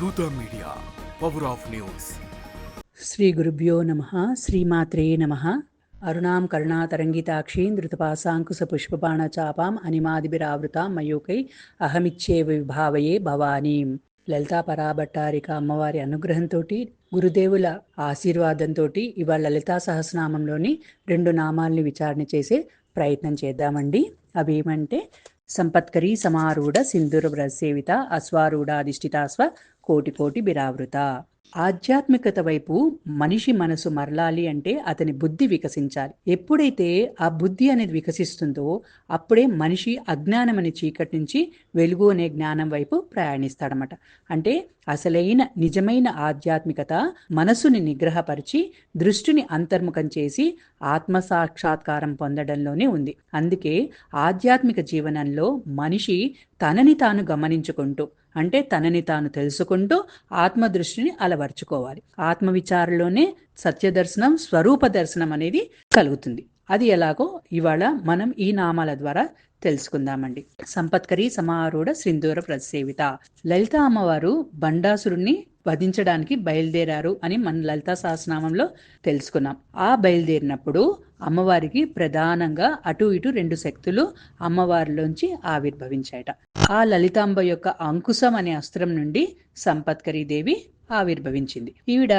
దూత media power of news Shri గురుభ్యో నమ శ్రీమాత్రే నమ. అరుణాం కరుణాతరంగితాక్షీం ధృతపాశాంకుశ పుష్పబాణ చాపాం అనిమాదిభిరావృతాం మయూకై అహమిచ్చే విభావయే భవానీం. లలితా పరాభట్టారిక అమ్మవారి అనుగ్రహంతో గురుదేవుల ఆశీర్వాదంతో ఇవాళ లలితా సహస్రనామంలోని రెండు నామాల్ని విచారణ చేసే ప్రయత్నం చేద్దామండి. అవి ఏమంటే సంపత్కరీ సమారూఢ సింధుర వ్రసేవిత అశ్వారూఢాధిష్ఠితాస్వ కోటి కోటి బిరావృత. ఆధ్యాత్మికత వైపు మనిషి మనసు మరలాలి అంటే అతని బుద్ధి వికసించాలి. ఎప్పుడైతే ఆ బుద్ధి అనేది వికసిస్తుందో అప్పుడే మనిషి అజ్ఞానం అనే చీకటి నుంచి వెలుగు అనే జ్ఞానం వైపు ప్రయాణిస్తాడనమాట అంటే అసలైన నిజమైన ఆధ్యాత్మికత మనసుని నిగ్రహపరిచి దృష్టిని అంతర్ముఖం చేసి ఆత్మ సాక్షాత్కారం పొందడంలోనే ఉంది. అందుకే ఆధ్యాత్మిక జీవనంలో మనిషి తనని తాను గమనించుకుంటూ అంటే తనని తాను తెలుసుకుంటూ ఆత్మదృష్టిని అలవర్చుకోవాలి. ఆత్మవిచారలోనే సత్యదర్శనం స్వరూప దర్శనం అనేది కలుగుతుంది. అది ఎలాగో ఇవాళ మనం ఈ నామాల ద్వారా తెలుసుకుందామండి. సంపత్కరి సమారూఢ సింధూర ప్రసేవిత లలిత అమ్మవారు బండాసురుణ్ణి వధించడానికి బయలుదేరారు అని మన లలితా సహస్రనామంలో తెలుసుకున్నాం. ఆ బయలుదేరినప్పుడు అమ్మవారికి ప్రధానంగా అటు ఇటు రెండు శక్తులు అమ్మవారిలోంచి ఆవిర్భవించాయట. ఆ లలితాంబ యొక్క అంకుశం అనే అస్త్రం నుండి సంపత్కరీ దేవి ఆవిర్భవించింది. ఈవిడ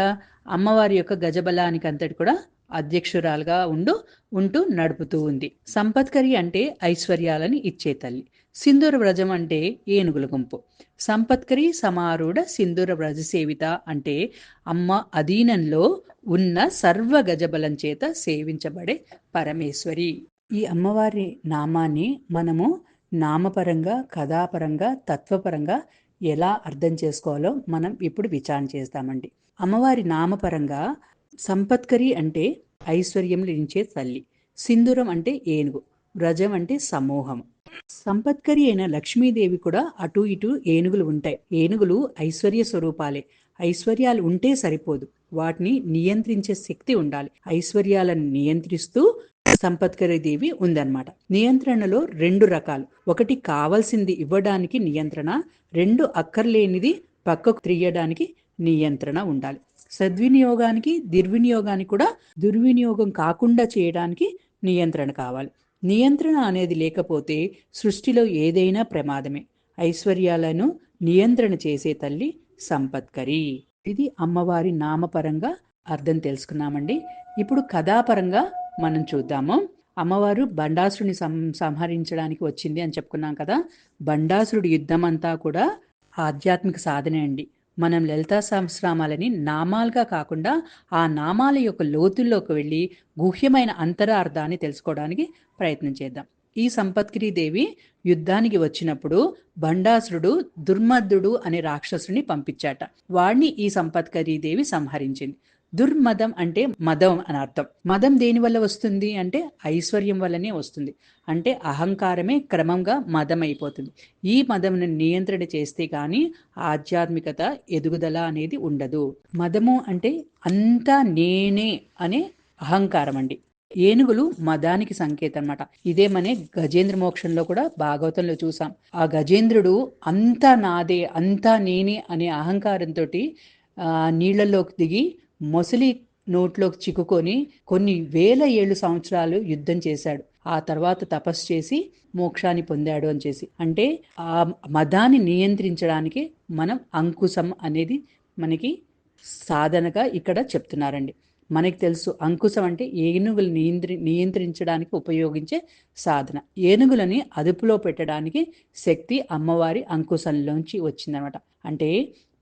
అమ్మవారి యొక్క గజబలానికి అంతటి కూడా అధ్యక్షురాలుగా ఉండు ఉంటూ నడుపుతూ ఉంది. సంపత్కరి అంటే ఐశ్వర్యాలని ఇచ్చే తల్లి. సింధూర వ్రజం అంటే ఏనుగుల గుంపు. సంపత్కరి సమారూఢ సింధూర వ్రజ సేవిత అంటే అమ్మ అధీనంలో ఉన్న సర్వ గజబలం చేత సేవించబడే పరమేశ్వరి. ఈ అమ్మవారి నామాన్ని మనము నామపరంగా కథాపరంగా తత్వపరంగా ఎలా అర్థం చేసుకోవాలో మనం ఇప్పుడు విచారణ చేస్తామండి. అమ్మవారి నామపరంగా సంపత్కరి అంటే ఐశ్వర్యం లించే తల్లి సింధూరం అంటే ఏనుగు వ్రజం అంటే సమూహం. సంపత్కరి అయిన లక్ష్మీదేవి కూడా అటు ఇటు ఏనుగులు ఉంటాయి. ఏనుగులు ఐశ్వర్య స్వరూపాలే. ఐశ్వర్యాలు ఉంటే సరిపోదు. వాటిని నియంత్రించే శక్తి ఉండాలి. ఐశ్వర్యాలను నియంత్రిస్తూ సంపత్కరి దేవి ఉందన్నమాట. నియంత్రణలో రెండు రకాలు. ఒకటి కావలసింది ఇవ్వడానికి నియంత్రణ రెండు అక్కర్లేనిది పక్కకు త్రియడానికి నియంత్రణ ఉండాలి. సద్వినియోగానికి దుర్వినియోగానికి కూడా దుర్వినియోగం కాకుండా చేయడానికి నియంత్రణ కావాలి. నియంత్రణ అనేది లేకపోతే సృష్టిలో ఏదైనా ప్రమాదమే. ఐశ్వర్యాలను నియంత్రణ చేసే తల్లి సంపత్కరి. ఇది అమ్మవారి నామపరంగా అర్థం తెలుసుకున్నామండి. ఇప్పుడు కథాపరంగా మనం చూద్దాము. అమ్మవారు బండాసురుని సం సంహరించడానికి వచ్చింది అని చెప్పుకున్నాం కదా. బండాసురుడి యుద్ధం అంతా కూడా ఆధ్యాత్మిక సాధనే అండి. మనం లలితా సహస్రామాలని నామాలుగా కాకుండా ఆ నామాల యొక్క లోతుల్లోకి వెళ్ళి గుహ్యమైన అంతరార్థాన్ని తెలుసుకోవడానికి ప్రయత్నం చేద్దాం. ఈ సంపత్గిరి దేవి యుద్ధానికి వచ్చినప్పుడు బండాసురుడు దుర్మద్దుడు అనే రాక్షసుని పంపించాట. వాడిని ఈ సంపత్కరీదేవి సంహరించింది. దుర్మదం అంటే మదం అని అర్థం. మదం దేని వల్ల వస్తుంది అంటే ఐశ్వర్యం వల్లనే వస్తుంది. అంటే అహంకారమే క్రమంగా మదం అయిపోతుంది ఈ మదంను నియంత్రణ చేస్తే కానీ ఆధ్యాత్మికత ఎదుగుదల అనేది ఉండదు. మదము అంటే అంతా నేనే అనే అహంకారం అండి. ఏనుగులు మదానికి సంకేతం అనమాట ఇదే మన గజేంద్ర మోక్షంలో కూడా భాగవతంలో చూసాం. ఆ గజేంద్రుడు అంతా నాదే అంతా నేనే అనే అహంకారంతో నీళ్ళలోకి దిగి మొసలి నోట్లోకి చిక్కుకొని కొన్ని వేల ఏళ్ళు సంవత్సరాలు యుద్ధం చేశాడు. ఆ తర్వాత తపస్సు చేసి మోక్షాన్ని పొందాడు అని చేసి. అంటే ఆ మదాన్ని నియంత్రించడానికి మనం అంకుశం అనేది మనకి సాధనగా ఇక్కడ చెప్తున్నారండి. మనకి తెలుసు అంకుశం అంటే ఏనుగులు నియంత్రి నియంత్రించడానికి ఉపయోగించే సాధన. ఏనుగులని అదుపులో పెట్టడానికి శక్తి అమ్మవారి అంకుశంలోంచి వచ్చిందనమాట. అంటే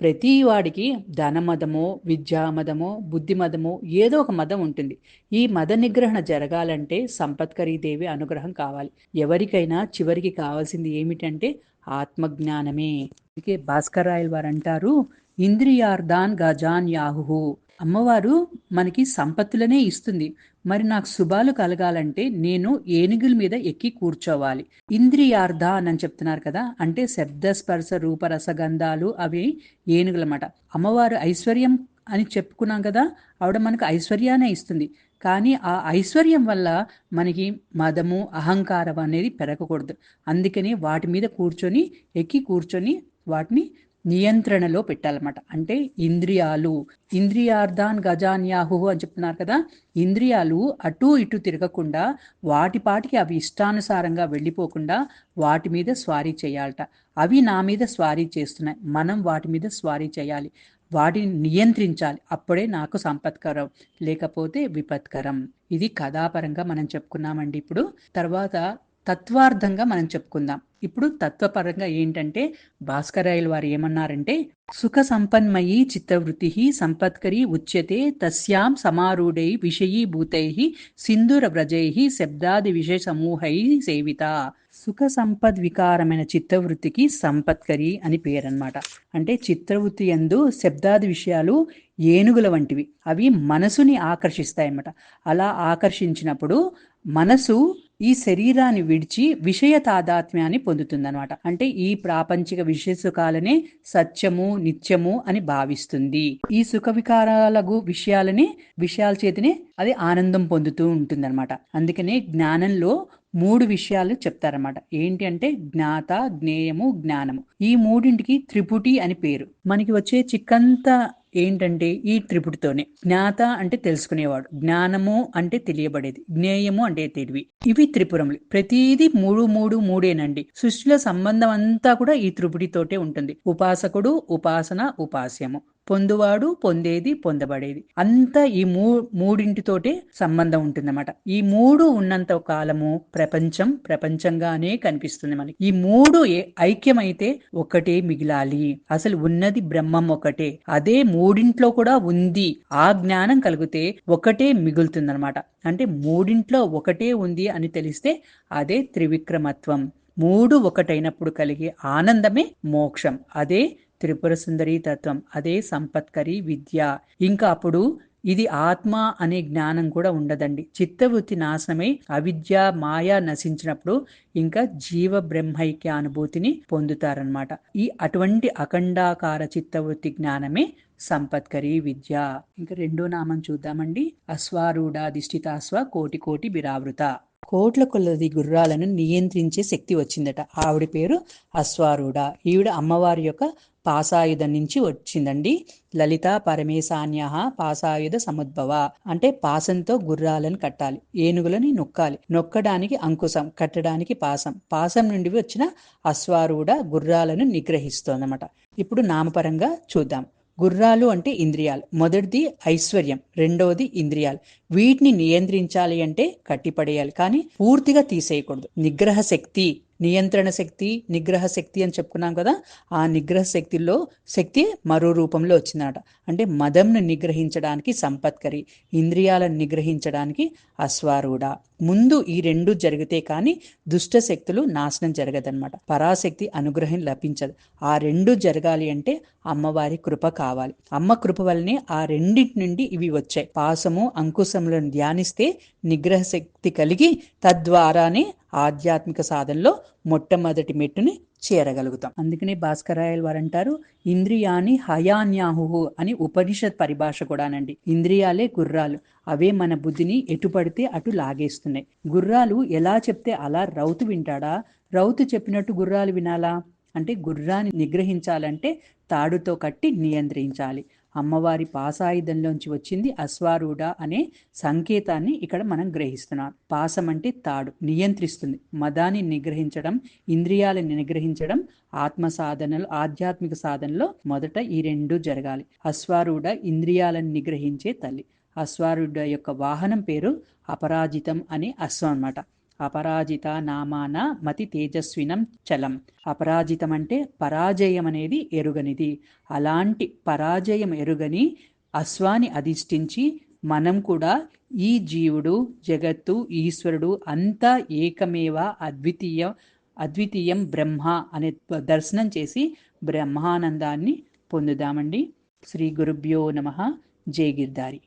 ప్రతి వాడికి ధనమదమో విద్యామదమో బుద్ధిమదమో ఏదో ఒక మదం ఉంటుంది. ఈ మద నిగ్రహణ జరగాలంటే సంపత్కరీ దేవి అనుగ్రహం కావాలి. ఎవరికైనా చివరికి కావాల్సింది ఏమిటంటే ఆత్మజ్ఞానమే. అందుకే భాస్కర్ రాయల్ వారు అంటారు ఇంద్రియార్ధాన్ గజాన్ యాహు అమ్మవారు మనకి సంపత్తులనే ఇస్తుంది. మరి నాకు శుభాలు కలగాలంటే నేను ఏనుగుల మీద ఎక్కి కూర్చోవాలి. ఇంద్రియార్థ అని చెప్తున్నారు కదా అంటే శబ్ద స్పర్శ రూపరసగంధాలు అవి ఏనుగులన్నమాట. అమ్మవారు ఐశ్వర్యం అని చెప్పుకున్నాం కదా ఆవిడ మనకు ఐశ్వర్యానే ఇస్తుంది. కానీ ఆ ఐశ్వర్యం వల్ల మనకి మదము అహంకారం అనేది పెరగకూడదు. అందుకని వాటి మీద కూర్చొని ఎక్కి కూర్చొని వాటిని నియంత్రణలో పెట్టాలన్నమాట. అంటే ఇంద్రియాలు ఇంద్రియార్థాన్ గజాన్యాహు అని చెప్తున్నారు కదా ఇంద్రియాలు అటు ఇటు తిరగకుండా వాటి పాటికి అవి ఇష్టానుసారంగా వెళ్ళిపోకుండా వాటి మీద స్వారీ చేయాలట. అవి నా మీద స్వారీ చేస్తున్నాయి. మనం వాటి మీద స్వారీ చేయాలి. వాటిని నియంత్రించాలి. అప్పుడే నాకు సంపత్కరం లేకపోతే విపత్కరం. ఇది కథాపరంగా మనం చెప్పుకున్నామండి ఇప్పుడు. తర్వాత తత్వార్థంగా మనం చెప్పుకుందాం. ఇప్పుడు తత్వపరంగా ఏంటంటే భాస్కరాయలు వారు ఏమన్నారంటే సుఖ సంపన్మయీ చిత్తవృత్తి సంపత్కరి ఉచ్యతే తస్యాం సమారూఢై విషయీభూతై సింధుర వ్రజై శబ్దాది విషయ సమూహై సేవిత. సుఖ సంపద్ వికారమైన చిత్తవృత్తికి సంపత్కరి అని పేరన్నమాట. అంటే చిత్రవృత్తి ఎందు శబ్దాది విషయాలు ఏనుగుల వంటివి. అవి మనసుని ఆకర్షిస్తాయన్నమాట. అలా ఆకర్షించినప్పుడు మనసు ఈ శరీరాన్ని విడిచి విషయ తాదాత్మ్యాన్ని పొందుతుందనమాట అంటే ఈ ప్రాపంచిక విషయ సుఖాలనే సత్యము నిత్యము అని భావిస్తుంది. ఈ సుఖ వికారాలకు విషయాలని విషయాల చేతినే అది ఆనందం పొందుతూ ఉంటుందన్నమాట. అందుకనే జ్ఞానంలో మూడు విషయాలు చెప్తారన్నమాట. ఏంటి అంటే జ్ఞాత జ్ఞేయము జ్ఞానము. ఈ మూడింటికి త్రిపుటి అని పేరు. మనకి వచ్చే చిక్కంతా ఏంటంటే ఈ త్రిపుటితోనే. జ్ఞాత అంటే తెలుసుకునేవాడు. జ్ఞానము అంటే తెలియబడేది. జ్ఞేయము అంటే తెలివి. ఇవి త్రిపురములు. ప్రతిదీ మూడు మూడు మూడేనండి. సృష్టిలో సంబంధం అంతా కూడా ఈ త్రిపుటితోటే ఉంటుంది. ఉపాసకుడు ఉపాసన ఉపాస్యము. పొందువాడు పొందేది పొందబడేది. అంతా ఈ మూ మూడింటితోటే సంబంధం ఉంటుందన్నమాట. ఈ మూడు ఉన్నంత కాలము ప్రపంచం ప్రపంచంగానే కనిపిస్తుంది మనకి. ఈ మూడు ఐక్యమైతే ఒకటే మిగిలాలి. అసలు ఉన్నది బ్రహ్మం ఒకటే. అదే మూడింట్లో కూడా ఉంది. ఆ జ్ఞానం కలిగితే ఒకటే మిగులుతుందన్నమాట. అంటే మూడింట్లో ఒకటే ఉంది అని తెలిస్తే అదే త్రివిక్రమత్వం. మూడు ఒకటైనప్పుడు కలిగే ఆనందమే మోక్షం. అదే త్రిపుర సుందరి తత్వం. అదే సంపత్కరి విద్య. ఇంకా అప్పుడు ఇది ఆత్మ అనే జ్ఞానం కూడా ఉండదండి. చిత్తవృత్తి నాశమే అవిద్య మాయ నశించినప్పుడు ఇంకా జీవ బ్రహ్మైక్య అనుభూతిని పొందుతారనమాట ఈ అటువంటి అఖండాకార చిత్తవృత్తి జ్ఞానమే సంపత్కరి విద్య. ఇంకా రెండో నామం చూద్దామండి. అశ్వారూఢాధిష్ఠితాశ్వ కోటి కోటి బిరావృత కోట్ల కొలది గుర్రాలను నియంత్రించే శక్తి వచ్చిందట. ఆవిడ పేరు అశ్వారూఢ. ఈవిడ అమ్మవారి యొక్క పాసాయుధం నుంచి వచ్చిందండి. లలిత పరమేశాన్య పాసాయుధ సముద్భవ. అంటే పాసంతో గుర్రాలను కట్టాలి. ఏనుగులని నొక్కాలి. నొక్కడానికి అంకుశం కట్టడానికి పాసం. పాసం నుండి వచ్చిన అశ్వారూఢ గుర్రాలను నిగ్రహిస్తోందన్నమాట. ఇప్పుడు నామపరంగా చూద్దాం. గుర్రాలు అంటే ఇంద్రియాలు. మొదటిది ఐశ్వర్యం రెండవది ఇంద్రియాలు. వీటిని నియంత్రించాలి అంటే కట్టిపడేయాలి. కానీ పూర్తిగా తీసేయకూడదు. నిగ్రహ శక్తి నియంత్రణ శక్తి నిగ్రహ శక్తి అని చెప్పుకున్నాం కదా ఆ నిగ్రహ శక్తిలో శక్తి మరో రూపంలో వచ్చిందట అంటే మదంను నిగ్రహించడానికి సంపత్కరి ఇంద్రియాలను నిగ్రహించడానికి అశ్వారూఢ. ముందు ఈ రెండు జరిగితే కానీ దుష్ట శక్తులు నాశనం జరగదన్నమాట పరాశక్తి అనుగ్రహం లభించదు. ఆ రెండు జరగాలి అంటే అమ్మవారి కృప కావాలి. అమ్మ కృప వల్లనే ఆ రెండింటి నుండి ఇవి వచ్చాయి. పాసము అంకుశములను ధ్యానిస్తే నిగ్రహ శక్తి కలిగి తద్వారానే ఆధ్యాత్మిక సాధనలో మొట్టమొదటి మెట్టుని చేరగలుగుతాం. అందుకనే భాస్కరాయలు వారు అంటారు ఇంద్రియాని హయాన్యాహు అని ఉపనిషత్ పరిభాష కూడానండి. ఇంద్రియాలే గుర్రాలు. అవే మన బుద్ధిని ఎటు పడితే అటు లాగేస్తున్నాయి. గుర్రాలు ఎలా చెప్తే అలా రౌతు వింటాడా? రౌతు చెప్పినట్టు గుర్రాలు వినాలా? అంటే గుర్రాన్ని నిగ్రహించాలంటే తాడుతో కట్టి నియంత్రించాలి. అమ్మవారి పాసాయుధంలోంచి వచ్చింది అశ్వారూఢ అనే సంకేతాన్ని ఇక్కడ మనం గ్రహిస్తున్నాం. పాసం అంటే తాడు నియంత్రిస్తుంది. మదాన్ని నిగ్రహించడం ఇంద్రియాలను నిగ్రహించడం ఆత్మ సాధనలు ఆధ్యాత్మిక సాధనలో మొదట ఈ రెండు జరగాలి. అశ్వారూఢ ఇంద్రియాలను నిగ్రహించే తల్లి. అశ్వారుడ యొక్క వాహనం పేరు అపరాజితం అనే అశ్వం అన్నమాట. అపరాజిత నామాన మతి తేజస్వినం చలం. అపరాజితం అంటే పరాజయం అనేది ఎరుగనిది. అలాంటి పరాజయం ఎరుగని అశ్వాని అధిష్ఠించి మనం కూడా ఈ జీవుడు జగత్తు ఈశ్వరుడు అంతా ఏకమేవ అద్వితీయ అద్వితీయం బ్రహ్మ అనే దర్శనం చేసి బ్రహ్మానందాన్ని పొందుదామండి. శ్రీ గురుభ్యో నమ. జై Girdhari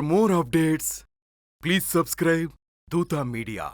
more updates please subscribe subscribe Duta media